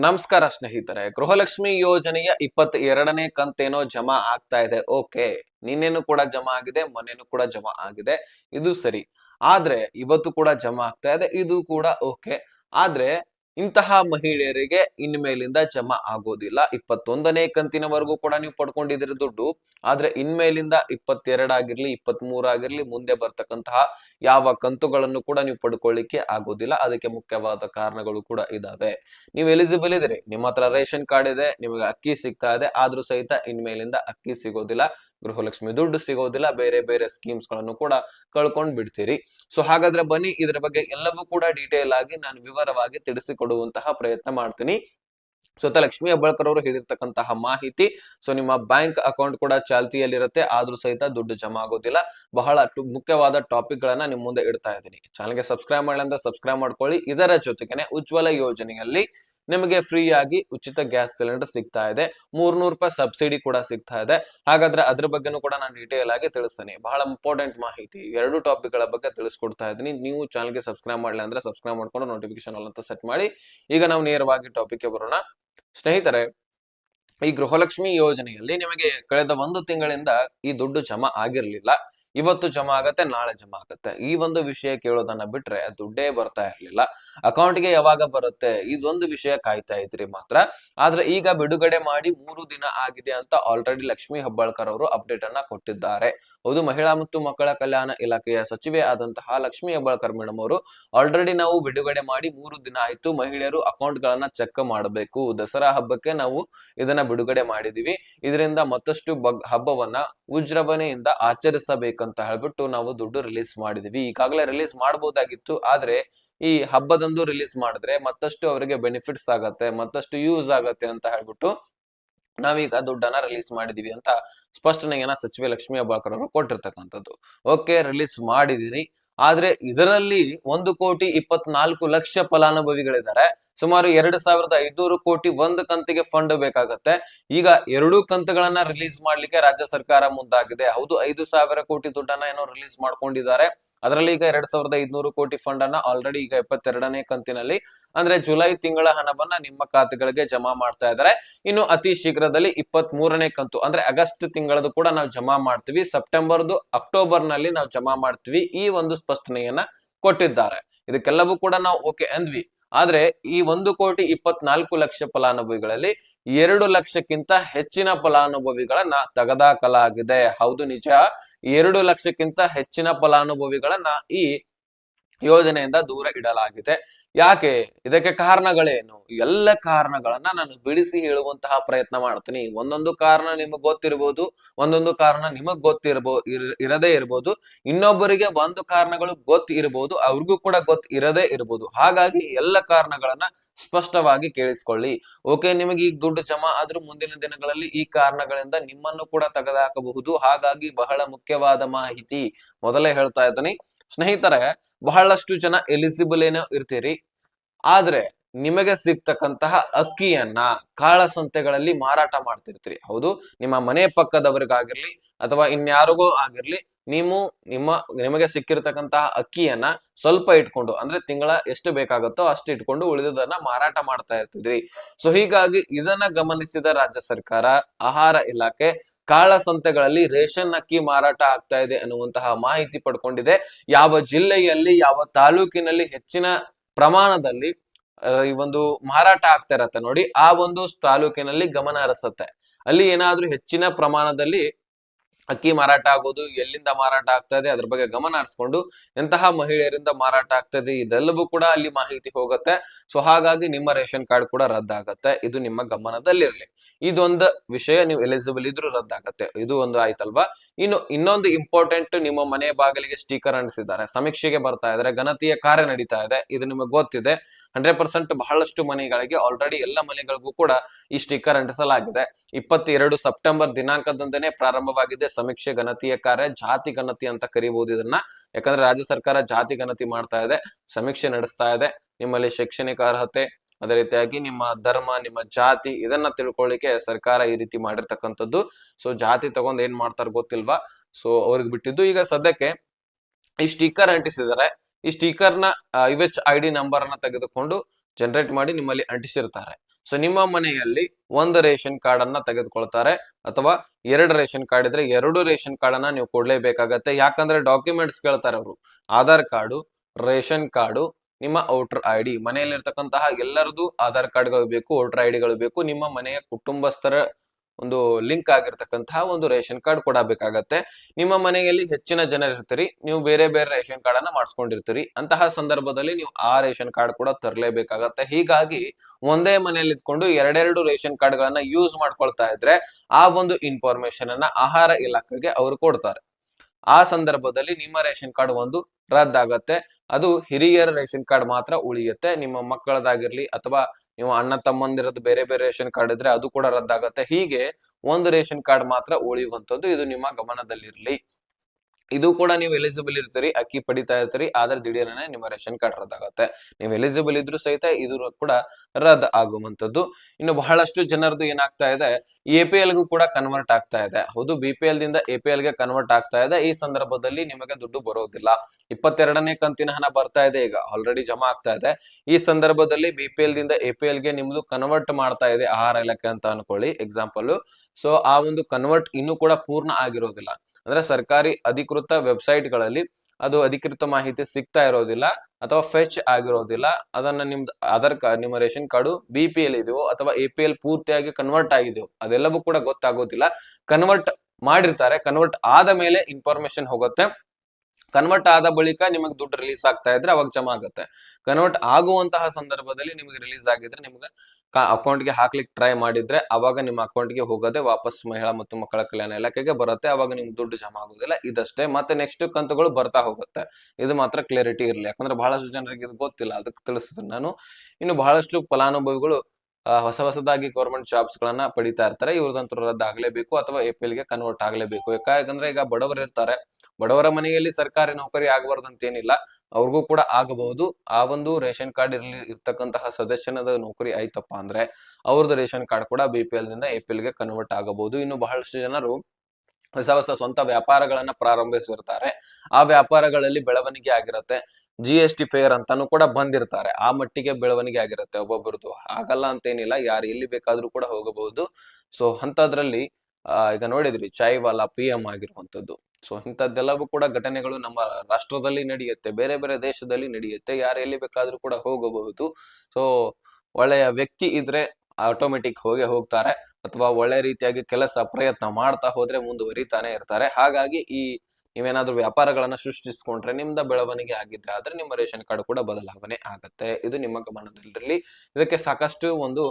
ನಮಸ್ಕಾರ ಸ್ನೇಹಿತರೆ, ಗೃಹಲಕ್ಷ್ಮಿ ಯೋಜನೆಯ ಇಪ್ಪತ್ತ ಎರಡನೇ ಕಂತೇನೋ ಜಮಾ ಆಗ್ತಾ ಇದೆ. ಓಕೆ, ನಿನ್ನೆನು ಕೂಡ ಜಮಾ ಆಗಿದೆ, ಮೊನ್ನೆನೂ ಕೂಡ ಜಮಾ ಆಗಿದೆ. ಇದು ಸರಿ. ಆದ್ರೆ, ಇವತ್ತು ಕೂಡ ಜಮಾ ಆಗ್ತಾ ಇದೆ, ಇದು ಕೂಡ ಓಕೆ. ಆದ್ರೆ ಇಂತಹ ಮಹಿಳೆಯರಿಗೆ ಇನ್ಮೇಲಿಂದ ಜಮಾ ಆಗೋದಿಲ್ಲ. ಇಪ್ಪತ್ತೊಂದನೇ ಕಂತಿನವರೆಗೂ ಕೂಡ ನೀವು ಪಡ್ಕೊಂಡಿದ್ದೀರಿ ದುಡ್ಡು. ಆದ್ರೆ ಇನ್ಮೇಲಿಂದ ಇಪ್ಪತ್ತೆರಡಾಗಿರ್ಲಿ ಇಪ್ಪತ್ತ್ ಮೂರಾಗಿರ್ಲಿ ಮುಂದೆ ಬರ್ತಕ್ಕಂತಹ ಯಾವ ಕಂತುಗಳನ್ನು ಕೂಡ ನೀವು ಪಡ್ಕೊಳ್ಳಿಕ್ಕೆ ಆಗೋದಿಲ್ಲ. ಅದಕ್ಕೆ ಮುಖ್ಯವಾದ ಕಾರಣಗಳು ಕೂಡ ಇದಾವೆ. ನೀವು ಎಲಿಜಿಬಲ್ ಇದ್ದೀರಿ. ನಿಮ್ಮ ಹತ್ರ ರೇಷನ್ ಕಾರ್ಡ್ ಇದೆ, ನಿಮಗೆ ಅಕ್ಕಿ ಸಿಗ್ತಾ ಇದೆ. ಆದ್ರೂ ಸಹಿತ ಇನ್ಮೇಲಿಂದ ಅಕ್ಕಿ ಸಿಗೋದಿಲ್ಲ. ಗೃಹಲಕ್ಷ್ಮಿ ದುಡ್ಡು ಸಿಗೋದಿಲ್ಲ, ಬೇರೆ ಬೇರೆ ಸ್ಕೀಮ್ಸ್ಗಳನ್ನು ಕೂಡ ಕಳ್ಕೊಂಡ್ ಬಿಡ್ತೀರಿ. ಸೊ ಹಾಗಾದ್ರೆ ಬನ್ನಿ, ಇದರ ಬಗ್ಗೆ ಎಲ್ಲವೂ ಕೂಡ ಡೀಟೇಲ್ ಆಗಿ ನಾನು ವಿವರವಾಗಿ ತಿಳಿಸಿಕೊಡುವಂತಹ ಪ್ರಯತ್ನ ಮಾಡ್ತೀನಿ. ಸ್ವತಃ ಲಕ್ಷ್ಮಿ ಹೆಬ್ಬಾಳ್ಕರ್ ಅವರು ಹೇಳಿರ್ತಕ್ಕಂತಹ ಮಾಹಿತಿ ಸೊ ನಿಮ್ಮ ಬ್ಯಾಂಕ್ ಅಕೌಂಟ್ ಕೂಡ ಚಾಲ್ತಿಯಲ್ಲಿರುತ್ತೆ, ಆದ್ರೂ ಸಹಿತ ದುಡ್ಡು ಜಮಾ ಆಗೋದಿಲ್ಲ. ಬಹಳ ಮುಖ್ಯವಾದ ಟಾಪಿಕ್ ಗಳನ್ನ ನಿಮ್ ಮುಂದೆ ಇಡ್ತಾ ಇದ್ದೀನಿ. ಚಾನಲ್ಗೆ ಸಬ್ಸ್ಕ್ರೈಬ್ ಮಾಡಲಿ ಅಂತ ಸಬ್ಸ್ಕ್ರೈಬ್ ಮಾಡ್ಕೊಳ್ಳಿ. ಇದರ ಜೊತೆಗೆನೆ ಉಜ್ವಲ ಯೋಜನೆಯಲ್ಲಿ ನಿಮಗೆ ಫ್ರೀ ಆಗಿ ಉಚಿತ ಗ್ಯಾಸ್ ಸಿಲಿಂಡರ್ ಸಿಗ್ತಾ ಇದೆ. ಮೂರ್ನೂರು ರೂಪಾಯಿ ಸಬ್ಸಿಡಿ ಕೂಡ ಸಿಗ್ತಾ ಇದೆ. ಹಾಗಾದ್ರೆ ಅದ್ರ ಬಗ್ಗೆನೂ ಕೂಡ ನಾನು ಡೀಟೇಲ್ ಆಗಿ ತಿಳಿಸ್ತೇನೆ. ಬಹಳ ಇಂಪಾರ್ಟೆಂಟ್ ಮಾಹಿತಿ. ಎರಡು ಟಾಪಿಕ್ಗಳ ಬಗ್ಗೆ ತಿಳಿಸ್ಕೊಡ್ತಾ ಇದ್ದೀನಿ. ನೀವು ಚಾನಲ್ಗೆ ಸಬ್ಸ್ಕ್ರೈಬ್ ಮಾಡಲಿ ಅಂದ್ರೆ ಸಬ್ಸ್ಕ್ರೈಬ್ ಮಾಡ್ಕೊಂಡು ನೋಟಿಫಿಕೇಶನ್ ಅಂತ ಸೆಟ್ ಮಾಡಿ. ಈಗ ನಾವು ನೇರವಾಗಿ ಟಾಪಿಕ್ಗೆ ಬರೋಣ. ಸ್ನೇಹಿತರೆ, ಈ ಗೃಹಲಕ್ಷ್ಮಿ ಯೋಜನೆಯಲ್ಲಿ ನಿಮಗೆ ಕಳೆದ ಒಂದು ತಿಂಗಳಿಂದ ಈ ದುಡ್ಡು ಜಮಾ ಆಗಿರ್ಲಿಲ್ಲ. ಇವತ್ತು ಜಮಾ ಆಗತ್ತೆ, ನಾಳೆ ಜಮಾ ಆಗತ್ತೆ. ಈ ಒಂದು ವಿಷಯ ಕೇಳೋದನ್ನ ಬಿಟ್ರೆ ದುಡ್ಡೇ ಬರ್ತಾ ಇರ್ಲಿಲ್ಲ. ಅಕೌಂಟ್ಗೆ ಯಾವಾಗ ಬರುತ್ತೆ? ಇದೊಂದು ವಿಷಯ ಕಾಯ್ತಾ ಇದ್ರಿ ಮಾತ್ರ. ಆದ್ರೆ ಈಗ ಬಿಡುಗಡೆ ಮಾಡಿ ಮೂರು ದಿನ ಆಗಿದೆ ಅಂತ ಆಲ್ರೆಡಿ ಲಕ್ಷ್ಮಿ ಹೆಬ್ಬಾಳ್ಕರ್ ಅವರು ಅಪ್ಡೇಟ್ ಅನ್ನ ಕೊಟ್ಟಿದ್ದಾರೆ. ಹೌದು, ಮಹಿಳಾ ಮತ್ತು ಮಕ್ಕಳ ಕಲ್ಯಾಣ ಇಲಾಖೆಯ ಸಚಿವೆ ಆದಂತಹ ಲಕ್ಷ್ಮಿ ಹೆಬ್ಬಾಳ್ಕರ್ ಮೇಡಮ್ ಅವರು ಆಲ್ರೆಡಿ ನಾವು ಬಿಡುಗಡೆ ಮಾಡಿ ಮೂರು ದಿನ ಆಯ್ತು ಮಹಿಳೆಯರು ಅಕೌಂಟ್ ಗಳನ್ನ ಚೆಕ್ ಮಾಡಬೇಕು. ದಸರಾ ಹಬ್ಬಕ್ಕೆ ನಾವು ಇದನ್ನ ಬಿಡುಗಡೆ ಮಾಡಿದೀವಿ. ಇದರಿಂದ ಮತ್ತಷ್ಟು ಹಬ್ಬವನ್ನ ಹಬ್ಬವನ್ನ ವಿಜೃಂಭಣೆಯಿಂದ ಆಚರಿಸಬೇಕಂತ ಹೇಳ್ಬಿಟ್ಟು ನಾವು ದುಡ್ಡು ರಿಲೀಸ್ ಮಾಡಿದೀವಿ. ಈಗಾಗಲೇ ರಿಲೀಸ್ ಮಾಡಬಹುದಾಗಿತ್ತು ಆದ್ರೆ ಈ ಹಬ್ಬದಂದು ರಿಲೀಸ್ ಮಾಡಿದ್ರೆ ಮತ್ತಷ್ಟು ಅವರಿಗೆ ಬೆನಿಫಿಟ್ಸ್ ಆಗತ್ತೆ, ಮತ್ತಷ್ಟು ಯೂಸ್ ಆಗತ್ತೆ ಅಂತ ಹೇಳ್ಬಿಟ್ಟು ನಾವೀಗ ದುಡ್ಡನ್ನ ರಿಲೀಸ್ ಮಾಡಿದೀವಿ ಅಂತ ಸ್ಪಷ್ಟನೆಯನ್ನ ಸಚಿವೆ ಲಕ್ಷ್ಮೀ ಹೆಬ್ಬಾಳ್ಕರ್ ಅವರು ಕೊಟ್ಟಿರ್ತಕ್ಕಂಥದ್ದು. ಓಕೆ ರಿಲೀಸ್ ಮಾಡಿದೀನಿ ಆದ್ರೆ ಇದರಲ್ಲಿ ಒಂದು ಕೋಟಿ ಇಪ್ಪತ್ನಾಲ್ಕು ಲಕ್ಷ ಫಲಾನುಭವಿಗಳಿದ್ದಾರೆ. ಸುಮಾರು ಎರಡು ಸಾವಿರದ ಐದುನೂರು ಕೋಟಿ ಒಂದು ಕಂತಿಗೆ ಫಂಡ್ ಬೇಕಾಗತ್ತೆ. ಈಗ ಎರಡು ಕಂತುಗಳನ್ನ ರಿಲೀಸ್ ಮಾಡ್ಲಿಕ್ಕೆ ರಾಜ್ಯ ಸರ್ಕಾರ ಮುಂದಾಗಿದೆ. ಹೌದು, ಐದು ಸಾವಿರ ಕೋಟಿ ದುಡ್ಡನ್ನ ಏನೋ ರಿಲೀಸ್ ಮಾಡ್ಕೊಂಡಿದ್ದಾರೆ. ಅದರಲ್ಲಿ ಈಗ ಎರಡ್ ಸಾವಿರದ ಐದ್ನೂರು ಕೋಟಿ ಫಂಡ್ ಅನ್ನ ಆಲ್ರೆಡಿ ಈಗ ಇಪ್ಪತ್ತೆರಡನೇ ಕಂತಿನಲ್ಲಿ. ಅಂದ್ರೆ ಜುಲೈ ತಿಂಗಳ ಹಣವನ್ನ ನಿಮ್ಮ ಖಾತೆಗಳಿಗೆ ಜಮಾ ಮಾಡ್ತಾ ಇದ್ದಾರೆ ಇನ್ನು ಅತಿ ಶೀಘ್ರದಲ್ಲಿ ಇಪ್ಪತ್ತ್ ಮೂರನೇ ಕಂತು, ಅಂದ್ರೆ ಆಗಸ್ಟ್ ತಿಂಗಳದು ಕೂಡ ನಾವು ಜಮಾ ಮಾಡ್ತೀವಿ. ಸೆಪ್ಟೆಂಬರ್ದು ಅಕ್ಟೋಬರ್ನಲ್ಲಿ ನಾವು ಜಮಾ ಮಾಡ್ತೀವಿ. ಈ ಒಂದು ಸ್ಪಷ್ಟನೆಯನ್ನ ಕೊಟ್ಟಿದ್ದಾರೆ. ಇದಕ್ಕೆಲ್ಲವೂ ಕೂಡ ನಾವು ಓಕೆ ಅಂದ್ವಿ. ಆದ್ರೆ ಈ ಒಂದು ಕೋಟಿ ಇಪ್ಪತ್ನಾಲ್ಕು ಲಕ್ಷ ಫಲಾನುಭವಿಗಳಲ್ಲಿ ಎರಡು ಲಕ್ಷಕ್ಕಿಂತ ಹೆಚ್ಚಿನ ಫಲಾನುಭವಿಗಳನ್ನ ತೆಗೆದಾಕಲಾಗಿದೆ. ಹೌದು ನಿಜ. ಎರಡು ಲಕ್ಷಕ್ಕಿಂತ ಹೆಚ್ಚಿನ ಫಲಾನುಭವಿಗಳನ್ನ ಈ ಯೋಜನೆಯಿಂದ ದೂರ ಇಡಲಾಗಿದೆ. ಯಾಕೆ? ಇದಕ್ಕೆ ಕಾರಣಗಳೇನು? ಎಲ್ಲ ಕಾರಣಗಳನ್ನ ನಾನು ಬಿಡಿಸಿ ಹೇಳುವಂತಹ ಪ್ರಯತ್ನ ಮಾಡ್ತೀನಿ. ಒಂದೊಂದು ಕಾರಣ ನಿಮಗ್ ಗೊತ್ತಿರ್ಬೋದು, ಒಂದೊಂದು ಕಾರಣ ನಿಮಗ್ ಗೊತ್ತಿರ್ಬೋ, ಇರ್- ಇರದೇ ಇರ್ಬೋದು. ಇನ್ನೊಬ್ಬರಿಗೆ ಒಂದು ಕಾರಣಗಳು ಗೊತ್ತಿರಬಹುದು ಅವ್ರಿಗೂ ಕೂಡ ಗೊತ್ ಇರದೇ ಇರ್ಬೋದು. ಹಾಗಾಗಿ ಎಲ್ಲ ಕಾರಣಗಳನ್ನ ಸ್ಪಷ್ಟವಾಗಿ ಕೇಳಿಸ್ಕೊಳ್ಳಿ. ಓಕೆ, ನಿಮಗೆ ಈಗ ದುಡ್ಡು ಜಮಾ ಆದ್ರೂ ಮುಂದಿನ ದಿನಗಳಲ್ಲಿ ಈ ಕಾರಣಗಳಿಂದ ನಿಮ್ಮನ್ನು ಕೂಡ ತೆಗೆದುಹಾಕಬಹುದು ಹಾಗಾಗಿ ಬಹಳ ಮುಖ್ಯವಾದ ಮಾಹಿತಿ. ಮೊದಲೇ ಹೇಳ್ತಾ ಇದ್ದೀನಿ ಸ್ನೇಹಿತರೆ ಬಹಳಷ್ಟು ಜನ ಎಲಿಜಿಬಲ್ ಏನೋ ಇರ್ತೀರಿ. ಆದ್ರೆ ನಿಮಗೆ ಸಿಗ್ತಕ್ಕಂತಹ ಅಕ್ಕಿಯನ್ನ ಕಾಳಸಂತೆಗಳಲ್ಲಿ ಮಾರಾಟ ಮಾಡ್ತಿರ್ತೀರಿ. ಹೌದು, ನಿಮ್ಮ ಮನೆ ಪಕ್ಕದವರಿಗಾಗಿರ್ಲಿ ಅಥವಾ ಇನ್ಯಾರಿಗೋ ಆಗಿರ್ಲಿ, ನೀವು ನಿಮ್ಮ, ನಿಮಗೆ ಸಿಕ್ಕಿರ್ತಕ್ಕಂತಹ ಅಕ್ಕಿಯನ್ನ ಸ್ವಲ್ಪ ಇಟ್ಕೊಂಡು, ಅಂದ್ರೆ ತಿಂಗಳ ಎಷ್ಟು ಬೇಕಾಗುತ್ತೋ ಅಷ್ಟು ಇಟ್ಕೊಂಡು ಉಳಿದುದನ್ನ ಮಾರಾಟ ಮಾಡ್ತಾ ಇರ್ತಿದ್ರಿ. ಸೊ ಹೀಗಾಗಿ ಇದನ್ನ ಗಮನಿಸಿದ ರಾಜ್ಯ ಸರ್ಕಾರ, ಆಹಾರ ಇಲಾಖೆ ಕಾಳಸಂತೆಗಳಲ್ಲಿ ರೇಷನ್ ಅಕ್ಕಿ ಮಾರಾಟ ಆಗ್ತಾ ಇದೆ ಅನ್ನುವಂತಹ ಮಾಹಿತಿ ಪಡ್ಕೊಂಡಿದೆ. ಯಾವ ಜಿಲ್ಲೆಯಲ್ಲಿ, ಯಾವ ತಾಲೂಕಿನಲ್ಲಿ ಹೆಚ್ಚಿನ ಪ್ರಮಾಣದಲ್ಲಿ ಈ ಒಂದು ಮಾರಾಟ ಆಗ್ತಾ ಇರತ್ತೆ ನೋಡಿ. ಆ ಒಂದು ತಾಲೂಕಿನಲ್ಲಿ ಗಮನ ಹರಿಸುತ್ತೆ. ಅಲ್ಲಿ ಏನಾದ್ರೂ ಹೆಚ್ಚಿನ ಪ್ರಮಾಣದಲ್ಲಿ ಅಕ್ಕಿ ಮಾರಾಟ ಆಗೋದು, ಎಲ್ಲಿಂದ ಮಾರಾಟ ಆಗ್ತದೆ, ಅದ್ರ ಬಗ್ಗೆ ಗಮನ ಹರಿಸ್ಕೊಂಡು ಎಂತಹ ಮಹಿಳೆಯರಿಂದ ಮಾರಾಟ ಆಗ್ತದೆ, ಇದೆಲ್ಲವೂ ಕೂಡ ಅಲ್ಲಿ ಮಾಹಿತಿ ಹೋಗುತ್ತೆ. ಸೊ ಹಾಗಾಗಿ ನಿಮ್ಮ ರೇಷನ್ ಕಾರ್ಡ್ ಕೂಡ ರದ್ದಾಗತ್ತೆ. ಇದು ನಿಮ್ಮ ಗಮನದಲ್ಲಿರಲಿ. ಇದೊಂದು ವಿಷಯ ನೀವು ಎಲಿಜಿಬಲ್ ಇದ್ರೂ ರದ್ದಾಗತ್ತೆ. ಇದು ಒಂದು ಆಯ್ತಲ್ವಾ? ಇನ್ನು, ಇನ್ನೊಂದು ಇಂಪಾರ್ಟೆಂಟ್ ನಿಮ್ಮ ಮನೆ ಬಾಗಿಲಿಗೆ ಸ್ಟಿಕರ್ ಅಂಟಿಸಿದ್ದಾರೆ. ಸಮೀಕ್ಷೆಗೆ ಬರ್ತಾ ಇದ್ರೆ ಗಣತಿಯ ಕಾರ್ಯ ನಡೀತಾ ಇದೆ. ಇದು ನಿಮಗೆ ಗೊತ್ತಿದೆ. ಹಂಡ್ರೆಡ್ ಪರ್ಸೆಂಟ್ ಬಹಳಷ್ಟು ಮನೆಗಳಿಗೆ ಆಲ್ರೆಡಿ ಎಲ್ಲ ಮನೆಗಳಿಗೂ ಕೂಡ ಈ ಸ್ಟಿಕರ್ ಅಂಟಿಸಲಾಗಿದೆ. ಇಪ್ಪತ್ತೆರಡು ಸೆಪ್ಟೆಂಬರ್ ದಿನಾಂಕದಂದನೇ ಪ್ರಾರಂಭವಾಗಿದೆ. ಸಮೀಕ್ಷೆ ಗಣತಿಯ ಕಾರ್ಯ ಜಾತಿ ಗಣತಿ ಅಂತ ಕರಿಬಹುದು ಇದನ್ನ. ಯಾಕಂದ್ರೆ ರಾಜ್ಯ ಸರ್ಕಾರ ಜಾತಿ ಗಣತಿ ಮಾಡ್ತಾ ಇದೆ, ಸಮೀಕ್ಷೆ ನಡೆಸ್ತಾ ಇದೆ, ನಿಮ್ಮಲ್ಲಿ ಶೈಕ್ಷಣಿಕ ಅರ್ಹತೆ, ಅದೇ ರೀತಿಯಾಗಿ ನಿಮ್ಮ ಧರ್ಮ, ನಿಮ್ಮ ಜಾತಿ ಇದನ್ನ ತಿಳ್ಕೊಳ್ಳಿಕ್ಕೆ ಸರ್ಕಾರ ಈ ರೀತಿ ಮಾಡಿರ್ತಕ್ಕಂಥದ್ದು. ಸೊ ಜಾತಿ ತಗೊಂಡ್ ಏನ್ ಮಾಡ್ತಾರ ಗೊತ್ತಿಲ್ವಾ? ಸೊ ಅವ್ರಿಗೆ ಬಿಟ್ಟಿದ್ದು. ಈಗ ಸದ್ಯಕ್ಕೆ ಈ ಸ್ಟಿಕರ್ ಅಂಟಿಸಿದ್ದಾರೆ. ಈ ಸ್ಟಿಕರ್ನ ಐ ಡಿ ನಂಬರ್ ಅನ್ನ ತೆಗೆದುಕೊಂಡು ಜನರೇಟ್ ಮಾಡಿ ನಿಮ್ಮಲ್ಲಿ ಅಂಟಿಸಿರ್ತಾರೆ. ಸೊ ನಿಮ್ಮ ಮನೆಯಲ್ಲಿ ಒಂದು ರೇಷನ್ ಕಾರ್ಡ್ ಅನ್ನ ತೆಗೆದುಕೊಳ್ತಾರೆ ಅಥವಾ ಎರಡು ರೇಷನ್ ಕಾರ್ಡ್ ಇದ್ರೆ ಎರಡು ರೇಷನ್ ಕಾರ್ಡ್ ಅನ್ನ ನೀವು ಕೊಡ್ಲೇಬೇಕಾಗತ್ತೆ. ಯಾಕಂದ್ರೆ ಡಾಕ್ಯುಮೆಂಟ್ಸ್ ಕೇಳ್ತಾರೆ ಅವರು. ಆಧಾರ್ ಕಾರ್ಡು, ರೇಷನ್ ಕಾರ್ಡು, ನಿಮ್ಮ ವೋಟರ್ ಐ ಡಿ, ಮನೆಯಲ್ಲಿರ್ತಕ್ಕಂತಹ ಎಲ್ಲರದು ಆಧಾರ್ ಕಾರ್ಡ್ಗಳು ಬೇಕು, ವೋಟರ್ ಐ ಡಿಗಳು ಬೇಕು, ನಿಮ್ಮ ಮನೆಯ ಕುಟುಂಬಸ್ಥರ ಒಂದು ಲಿಂಕ್ ಆಗಿರ್ತಕ್ಕಂತಹ ಒಂದು ರೇಷನ್ ಕಾರ್ಡ್ ಕೊಡಬೇಕಾಗತ್ತೆ. ನಿಮ್ಮ ಮನೆಯಲ್ಲಿ ಹೆಚ್ಚಿನ ಜನರು ಇರ್ತೀರಿ, ನೀವು ಬೇರೆ ಬೇರೆ ರೇಷನ್ ಕಾರ್ಡ್ ಅನ್ನ ಮಾಡಿಸ್ಕೊಂಡಿರ್ತೀರಿ. ಅಂತಹ ಸಂದರ್ಭದಲ್ಲಿ ನೀವು ಆ ರೇಷನ್ ಕಾರ್ಡ್ ಕೂಡ ತರಲೇಬೇಕಾಗತ್ತೆ. ಹೀಗಾಗಿ ಒಂದೇ ಮನೆಯಲ್ಲಿ ಇದ್ಕೊಂಡು ಎರಡೆರಡು ರೇಷನ್ ಕಾರ್ಡ್ ಗಳನ್ನ ಯೂಸ್ ಮಾಡ್ಕೊಳ್ತಾ ಇದ್ರೆ ಆ ಒಂದು ಇನ್ಫಾರ್ಮೇಶನ್ ಅನ್ನ ಆಹಾರ ಇಲಾಖೆಗೆ ಅವರು ಕೊಡ್ತಾರೆ. ಆ ಸಂದರ್ಭದಲ್ಲಿ ನಿಮ್ಮ ರೇಷನ್ ಕಾರ್ಡ್ ಒಂದು ರದ್ದಾಗತ್ತೆ. ಅದು ಹಿರಿಯರ ರೇಷನ್ ಕಾರ್ಡ್ ಮಾತ್ರ ಉಳಿಯುತ್ತೆ. ನಿಮ್ಮ ಮಕ್ಕಳದಾಗಿರ್ಲಿ ಅಥವಾ ನೀವು ಅಣ್ಣ ತಮ್ಮಂದಿರದ್ದು ಬೇರೆ ಬೇರೆ ರೇಷನ್ ಕಾರ್ಡ್ ಇದ್ರೆ ಅದು ಕೂಡ ರದ್ದಾಗತ್ತೆ. ಹೀಗೆ ಒಂದು ರೇಷನ್ ಕಾರ್ಡ್ ಮಾತ್ರ ಉಳಿಯುವಂತದ್ದು ಇದು ನಿಮ್ಮ ಗಮನದಲ್ಲಿರ್ಲಿ. ಇದು ಕೂಡ ನೀವು ಎಲಿಜಿಬಲ್ ಇರ್ತೀರಿ, ಅಕ್ಕಿ ಪಡಿತಾ ಇರ್ತೀರಿ, ಆದ್ರೆ ದಿಢೀರನೆ ನಿಮ್ಮ ರೇಷನ್ ಕಾರ್ಡ್ ರದ್ದಾಗತ್ತೆ. ನೀವು ಎಲಿಜಿಬಲ್ ಇದ್ರು ಸಹಿತ ಇದು ಕೂಡ ರದ್ದ ಆಗುವಂತದ್ದು ಇನ್ನು ಬಹಳಷ್ಟು ಜನರದು ಏನಾಗ್ತಾ ಇದೆ ಎ ಪಿ ಎಲ್ ಗೂ ಕೂಡ ಕನ್ವರ್ಟ್ ಆಗ್ತಾ ಇದೆ. ಹೌದು ಬಿ ಪಿ ಎಲ್ ದಿಂದ ಎ ಪಿ ಎಲ್ಗೆ ಕನ್ವರ್ಟ್ ಆಗ್ತಾ ಇದೆ. ಈ ಸಂದರ್ಭದಲ್ಲಿ ನಿಮಗೆ ದುಡ್ಡು ಬರೋದಿಲ್ಲ. ಇಪ್ಪತ್ತೆರಡನೇ ಕಂತಿನ ಹಣ ಬರ್ತಾ ಇದೆ ಈಗ ಆಲ್ರೆಡಿ ಜಮಾ ಆಗ್ತಾ ಇದೆ. ಈ ಸಂದರ್ಭದಲ್ಲಿ ಬಿ ಪಿ ಎಲ್ ದಿಂದ ಎ ಪಿ ಎಲ್ಗೆ ನಿಮ್ದು ಕನ್ವರ್ಟ್ ಮಾಡ್ತಾ ಇದೆ, ಆಹಾರ ಇಲಾಖೆ ಅಂತ ಅನ್ಕೊಳ್ಳಿ ಎಕ್ಸಾಂಪಲ್ ಸೊ ಆ ಒಂದು ಕನ್ವರ್ಟ್ ಇನ್ನೂ ಕೂಡ ಪೂರ್ಣ ಆಗಿರೋದಿಲ್ಲ. ಅಂದ್ರೆ ಸರ್ಕಾರಿ ಅಧಿಕೃತ ವೆಬ್ಸೈಟ್ಗಳಲ್ಲಿ ಅದು ಅಧಿಕೃತ ಮಾಹಿತಿ ಸಿಗ್ತಾ ಇರೋದಿಲ್ಲ ಅಥವಾ ಫೆಚ್ ಆಗಿರೋದಿಲ್ಲ. ಅದನ್ನ ನಿಮ್ದು ಆಧಾರ್ ಕಾರ್ಡ್ ನಿಮ್ಮ ration card B P L ಇದೆಯೋ ಅಥವಾ ಎ ಪಿ ಎಲ್ ಪೂರ್ತಿಯಾಗಿ ಕನ್ವರ್ಟ್ ಆಗಿದೆಯೋ ಅದೆಲ್ಲವೂ ಕೂಡ ಗೊತ್ತಾಗೋದಿಲ್ಲ. ಕನ್ವರ್ಟ್ ಮಾಡಿರ್ತಾರೆ ಕನ್ವರ್ಟ್ ಆದ ಮೇಲೆ ಇನ್ಫಾರ್ಮೇಶನ್ ಹೋಗುತ್ತೆ. ಕನ್ವರ್ಟ್ ಆದ ಬಳಿಕ ನಿಮಗೆ ದುಡ್ಡು ರಿಲೀಸ್ ಆಗ್ತಾ ಇದ್ರೆ ಅವಾಗ ಜಮಾ ಆಗುತ್ತೆ. ಕನ್ವರ್ಟ್ ಆಗುವಂತಹ ಸಂದರ್ಭದಲ್ಲಿ ನಿಮಗೆ ರಿಲೀಸ್ ಆಗಿದ್ರೆ ನಿಮ್ಗೆ ಅಕೌಂಟ್ಗೆ ಹಾಕ್ಲಿಕ್ಕೆ ಟ್ರೈ ಮಾಡಿದ್ರೆ ಅವಾಗ ನಿಮ್ಮ ಅಕೌಂಟ್ಗೆ ಹೋಗೋದೆ ವಾಪಸ್ ಮಹಿಳಾ ಮತ್ತು ಮಕ್ಕಳ ಕಲ್ಯಾಣ ಇಲಾಖೆಗೆ ಬರುತ್ತೆ, ಅವಾಗ ನಿಮ್ಗೆ ದುಡ್ಡು ಜಮಾ ಆಗೋದಿಲ್ಲ, ಇದಷ್ಟೇ. ಮತ್ತೆ ನೆಕ್ಸ್ಟ್ ಕಂತುಗಳು ಬರ್ತಾ ಹೋಗುತ್ತೆ. ಇದು ಮಾತ್ರ ಕ್ಲಿಯರಿಟಿ ಇರಲಿ. ಯಾಕಂದ್ರೆ ಬಹಳಷ್ಟು ಜನರಿಗೆ ಇದು ಗೊತ್ತಿಲ್ಲ. ಅದಕ್ಕೆ ತಿಳಿಸಿದ್ರೆ ನಾನು. ಇನ್ನು ಬಹಳಷ್ಟು ಫಲಾನುಭವಿಗಳು ಹೊಸ ಹೊಸದಾಗಿ ಗೌರ್ಮೆಂಟ್ ಜಾಬ್ಸ್ ಗಳನ್ನ ಪಡಿತಾ ಇರ್ತಾರೆ. ಇವ್ರದಂತೂ ರದ್ದಾಗಲೇಬೇಕು ಅಥವಾ ಎ ಪಿ ಗೆ ಕನ್ವರ್ಟ್ ಆಗಲೇಬೇಕು. ಯಾಕಂದ್ರೆ ಈಗ ಬಡವರು ಇರ್ತಾರೆ. ಬಡವರ ಮನೆಯಲ್ಲಿ ಸರ್ಕಾರಿ ನೌಕರಿ ಆಗಬಾರ್ದು ಅಂತ ಏನಿಲ್ಲ ಅವ್ರಿಗೂ ಕೂಡ ಆಗಬಹುದು ಆ ಒಂದು ರೇಷನ್ ಕಾರ್ಡ್ ಇರ್ಲಿ, ಇರ್ತಕ್ಕಂತಹ ಸದಸ್ಯನದ ನೌಕರಿ ಆಯ್ತಪ್ಪ ಅಂದ್ರೆ, ಅವ್ರದ್ದು ರೇಷನ್ ಕಾರ್ಡ್ ಕೂಡ ಬಿ ಪಿ ಎಲ್ನಿಂದ ಎ ಪಿ ಗೆ ಕನ್ವರ್ಟ್ ಆಗಬಹುದು. ಇನ್ನು ಬಹಳಷ್ಟು ಜನರು ಹೊಸ ಹೊಸ ಸ್ವಂತ ವ್ಯಾಪಾರಗಳನ್ನ ಪ್ರಾರಂಭಿಸಿರ್ತಾರೆ. ಆ ವ್ಯಾಪಾರಗಳಲ್ಲಿ ಬೆಳವಣಿಗೆ ಆಗಿರುತ್ತೆ. ಜಿ ಎಸ್ ಟಿ ಫೇರ್ ಅಂತಾನು ಕೂಡ ಬಂದಿರ್ತಾರೆ. ಆ ಮಟ್ಟಿಗೆ ಬೆಳವಣಿಗೆ ಆಗಿರುತ್ತೆ ಒಬ್ಬೊಬ್ಬರದು ಆಗಲ್ಲ ಅಂತೇನಿಲ್ಲ. ಯಾರು ಎಲ್ಲಿ ಬೇಕಾದ್ರೂ ಕೂಡ ಹೋಗಬಹುದು. ಸೊ ಅಂತದ್ರಲ್ಲಿ ಈಗ ನೋಡಿದ್ರಿ ಚಾಯ್ವಾಲಾ ಪಿ ಎಂ ಆಗಿರುವಂತದ್ದು ಸೊ ಇಂಥದ್ದೆಲ್ಲವೂ ಕೂಡ ಘಟನೆಗಳು ನಮ್ಮ ರಾಷ್ಟ್ರದಲ್ಲಿ ನಡೆಯುತ್ತೆ, ಬೇರೆ ಬೇರೆ ದೇಶದಲ್ಲಿ ನಡೆಯುತ್ತೆ, ಯಾರು ಎಲ್ಲಿ ಬೇಕಾದ್ರೂ ಕೂಡ ಹೋಗಬಹುದು. ಸೊ ಒಳ್ಳೆಯ ವ್ಯಕ್ತಿ ಇದ್ರೆ ಆಟೋಮೆಟಿಕ್ ಹೋಗೇ ಹೋಗ್ತಾರೆ, ಅಥವಾ ಒಳ್ಳೆ ರೀತಿಯಾಗಿ ಕೆಲಸ ಪ್ರಯತ್ನ ಮಾಡ್ತಾ ಹೋದ್ರೆ ಮುಂದುವರಿತಾನೆ ಇರ್ತಾರೆ. ಹಾಗಾಗಿ ಈ ನೀವೇನಾದ್ರೂ ವ್ಯಾಪಾರಗಳನ್ನ ಸೃಷ್ಟಿಸ್ಕೊಂಡ್ರೆ ನಿಮ್ದ ಬೆಳವಣಿಗೆ ಆಗಿದೆ ಆದ್ರೆ ನಿಮ್ಮ ರೇಷನ್ ಕಾರ್ಡ್ ಕೂಡ ಬದಲಾವಣೆ ಆಗತ್ತೆ. ಇದು ನಿಮ್ಮ ಗಮನದಲ್ಲಿರಲಿ. ಇದಕ್ಕೆ ಸಾಕಷ್ಟು ಒಂದು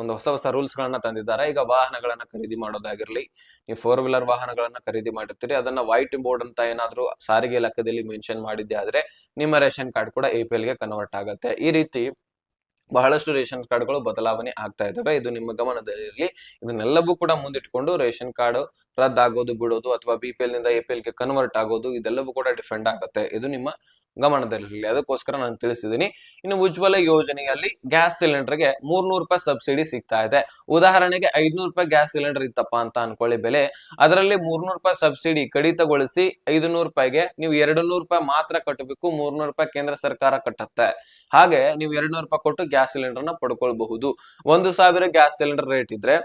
ಒಂದು ಹೊಸ ಹೊಸ ರೂಲ್ಸ್ ಗಳನ್ನ ತಂದಿದ್ದಾರೆ. ಈಗ ವಾಹನಗಳನ್ನ ಖರೀದಿ ಮಾಡೋದಾಗಿರ್ಲಿ, ನೀವು ಫೋರ್ ವೀಲರ್ ವಾಹನಗಳನ್ನ ಖರೀದಿ ಮಾಡಿರ್ತೀರಿ. ಅದನ್ನ ವೈಟ್ ಬೋರ್ಡ್ ಅಂತ ಏನಾದ್ರೂ ಸಾರಿಗೆ ಇಲಾಖೆಯಲ್ಲಿ ಮೆನ್ಷನ್ ಮಾಡಿದ್ದೆ ಆದ್ರೆ ನಿಮ್ಮ ರೇಷನ್ ಕಾರ್ಡ್ ಕೂಡ ಎ ಗೆ ಕನ್ವರ್ಟ್ ಆಗುತ್ತೆ. ಈ ರೀತಿ ಬಹಳಷ್ಟು ರೇಷನ್ ಕಾರ್ಡ್ಗಳು ಬದಲಾವಣೆ ಆಗ್ತಾ ಇದಾವೆ. ಇದು ನಿಮ್ಮ ಗಮನದಲ್ಲಿರಲಿ ಇದನ್ನೆಲ್ಲವೂ ಕೂಡ ಮುಂದಿಟ್ಕೊಂಡು ರೇಷನ್ ಕಾರ್ಡ್ ರದ್ದಾಗೋದು, ಬಿಡೋದು ಅಥವಾ ಬಿ ನಿಂದ ಎ ಗೆ ಕನ್ವರ್ಟ್ ಆಗೋದು, ಇದೆಲ್ಲವೂ ಕೂಡ ಡಿಫೆಂಡ್ ಆಗುತ್ತೆ. ಇದು ನಿಮ್ಮ ಗಮನದಲ್ಲಿರಲಿ. ಅದಕ್ಕೋಸ್ಕರ ನಾನು ತಿಳಿಸಿದ್ದೀನಿ ಇನ್ನು ಉಜ್ವಲ ಯೋಜನೆಯಲ್ಲಿ ಗ್ಯಾಸ್ ಸಿಲಿಂಡರ್ಗೆ ಮೂರ್ನೂರು ರೂಪಾಯಿ ಸಬ್ಸಿಡಿ ಸಿಗ್ತಾ ಇದೆ. ಉದಾಹರಣೆಗೆ ಐದ್ನೂರು ರೂಪಾಯಿ ಗ್ಯಾಸ್ ಸಿಲಿಂಡರ್ ಇತ್ತಪ್ಪ ಅಂತ ಅನ್ಕೊಳ್ಳಿ ಬೆಲೆ. ಅದರಲ್ಲಿ ಮೂರ್ನೂರು ರೂಪಾಯಿ ಸಬ್ಸಿಡಿ ಕಡಿತಗೊಳಿಸಿ ಐದುನೂರು ರೂಪಾಯಿಗೆ ನೀವು ಎರಡು ನೂರು ರೂಪಾಯಿ ಮಾತ್ರ ಕಟ್ಟಬೇಕು, ಮೂರ್ನೂರು ರೂಪಾಯಿ ಕೇಂದ್ರ ಸರ್ಕಾರ ಕಟ್ಟತ್ತೆ. ಹಾಗೆ ನೀವು ಎರಡು ನೂರು ರೂಪಾಯಿ ಕೊಟ್ಟು ಗ್ಯಾಸ್ ಸಿಲಿಂಡರ್ನ ಪಡ್ಕೊಳ್ಬಹುದು. ಒಂದು ಸಾವಿರ ಗ್ಯಾಸ್ ಸಿಲಿಂಡರ್ ರೇಟ್ ಇದ್ರೆ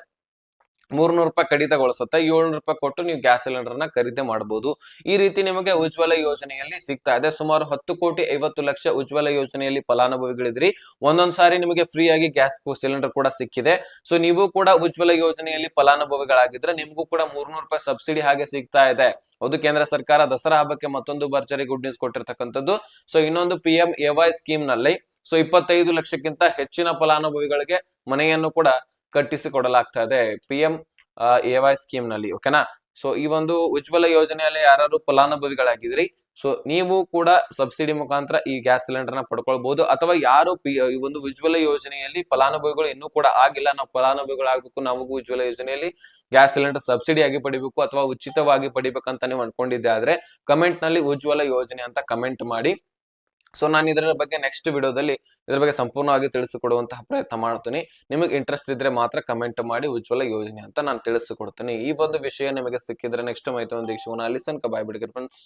ಮೂರ್ನೂರು ರೂಪಾಯಿ ಕಡಿತಗೊಳಿಸುತ್ತೆ ಏಳ್ನೂರು ರೂಪಾಯಿ ಕೊಟ್ಟು ನೀವು ಗ್ಯಾಸ್ ಸಿಲಿಂಡರ್ನ ಖರೀದಿ ಮಾಡಬಹುದು ಈ ರೀತಿ ನಿಮಗೆ ಉಜ್ವಲ ಯೋಜನೆಯಲ್ಲಿ ಸಿಗ್ತಾ ಇದೆ. ಸುಮಾರು ಹತ್ತು ಕೋಟಿ ಐವತ್ತು ಲಕ್ಷ ಉಜ್ವಲ ಯೋಜನೆಯಲ್ಲಿ ಫಲಾನುಭವಿಗಳಿದ್ರಿ ಒಂದೊಂದ್ ಸಾರಿ ನಿಮಗೆ ಫ್ರೀ ಆಗಿ ಗ್ಯಾಸ್ ಸಿಲಿಂಡರ್ ಕೂಡ ಸಿಕ್ಕಿದೆ. ಸೊ, ನೀವು ಕೂಡ ಉಜ್ವಲ ಯೋಜನೆಯಲ್ಲಿ ಫಲಾನುಭವಿಗಳಾಗಿದ್ರೆ ನಿಮಗೂ ಕೂಡ ಮೂರ್ನೂರು ರೂಪಾಯಿ ಸಬ್ಸಿಡಿ ಹಾಗೆ ಸಿಗ್ತಾ ಇದೆ. ಅದು ಕೇಂದ್ರ ಸರ್ಕಾರ ದಸರಾ ಹಬ್ಬಕ್ಕೆ ಮತ್ತೊಂದು ಭರ್ಜರಿ ಗುಡ್ ನ್ಯೂಸ್ ಕೊಟ್ಟಿರ್ತಕ್ಕಂಥದ್ದು. ಸೊ, ಇನ್ನೊಂದು ಪಿ ಎಂ ಎ ವೈ ಸ್ಕೀಮ್ನಲ್ಲಿ ಸೊ, ಇಪ್ಪತ್ತೈದು ಲಕ್ಷಕ್ಕಿಂತ ಹೆಚ್ಚಿನ ಫಲಾನುಭವಿಗಳಿಗೆ ಮನೆಯನ್ನು ಕೂಡ ಕಟ್ಟಿಸಿ ಕೊಡಲಾಗ್ತಾ ಇದೆ ಪಿ ಎಂ ಎ ವೈ ಸ್ಕೀಮ್ನಲ್ಲಿ ಓಕೆನಾ? ಸೊ, ಈ ಒಂದು ಉಜ್ವಲ ಯೋಜನೆಯಲ್ಲಿ ಯಾರು ಫಲಾನುಭವಿಗಳಾಗಿದ್ರಿ ಸೊ, ನೀವು ಕೂಡ ಸಬ್ಸಿಡಿ ಮುಖಾಂತರ ಈ ಗ್ಯಾಸ್ ಸಿಲಿಂಡರ್ನ ಪಡ್ಕೊಳ್ಬಹುದು ಅಥವಾ ಯಾರು ಈ ಒಂದು ಉಜ್ವಲ ಯೋಜನೆಯಲ್ಲಿ ಫಲಾನುಭವಿಗಳು ಇನ್ನೂ ಕೂಡ ಆಗಿಲ್ಲ, ನಾವು ಫಲಾನುಭವಿಗಳಾಗಬೇಕು ನಮಗೂ ಉಜ್ವಲ ಯೋಜನೆಯಲ್ಲಿ ಗ್ಯಾಸ್ ಸಿಲಿಂಡರ್ ಸಬ್ಸಿಡಿ ಆಗಿ ಪಡಿಬೇಕು ಅಥವಾ ಉಚಿತವಾಗಿ ಪಡಿಬೇಕಂತ ನೀವು ಅನ್ಕೊಂಡಿದ್ದೆ ಆದ್ರೆ ಕಮೆಂಟ್ನಲ್ಲಿ ಉಜ್ವಲ ಯೋಜನೆ ಅಂತ ಕಮೆಂಟ್ ಮಾಡಿ. ಸೊ ನಾನು ಇದರ ಬಗ್ಗೆ ನೆಕ್ಸ್ಟ್ ವಿಡಿಯೋದಲ್ಲಿ ಇದರ ಬಗ್ಗೆ ಸಂಪೂರ್ಣವಾಗಿ ತಿಳಿಸಿಕೊಡುವಂತಹ ಪ್ರಯತ್ನ ಮಾಡ್ತೀನಿ. ನಿಮಗೆ ಇಂಟ್ರೆಸ್ಟ್ ಇದ್ರೆ ಮಾತ್ರ ಕಮೆಂಟ್ ಮಾಡಿ, ಉಜ್ವಲ ಯೋಜನೆ ಅಂತ ನಾನು ತಿಳಿಸಿಕೊಡ್ತೀನಿ. ಈ ಒಂದು ವಿಷಯ ನಿಮಗೆ ಸಿಕ್ಕಿದ್ರೆ ನೆಕ್ಸ್ಟ್ ಮೈತ್ರಿ ಒಂದು ಸಿಗೋಣ ಅಲ್ಲಿ ತನಕ ಬಾಯ್ ಬಿಡಿಗೆ ಫ್ರೆಂಡ್ಸ್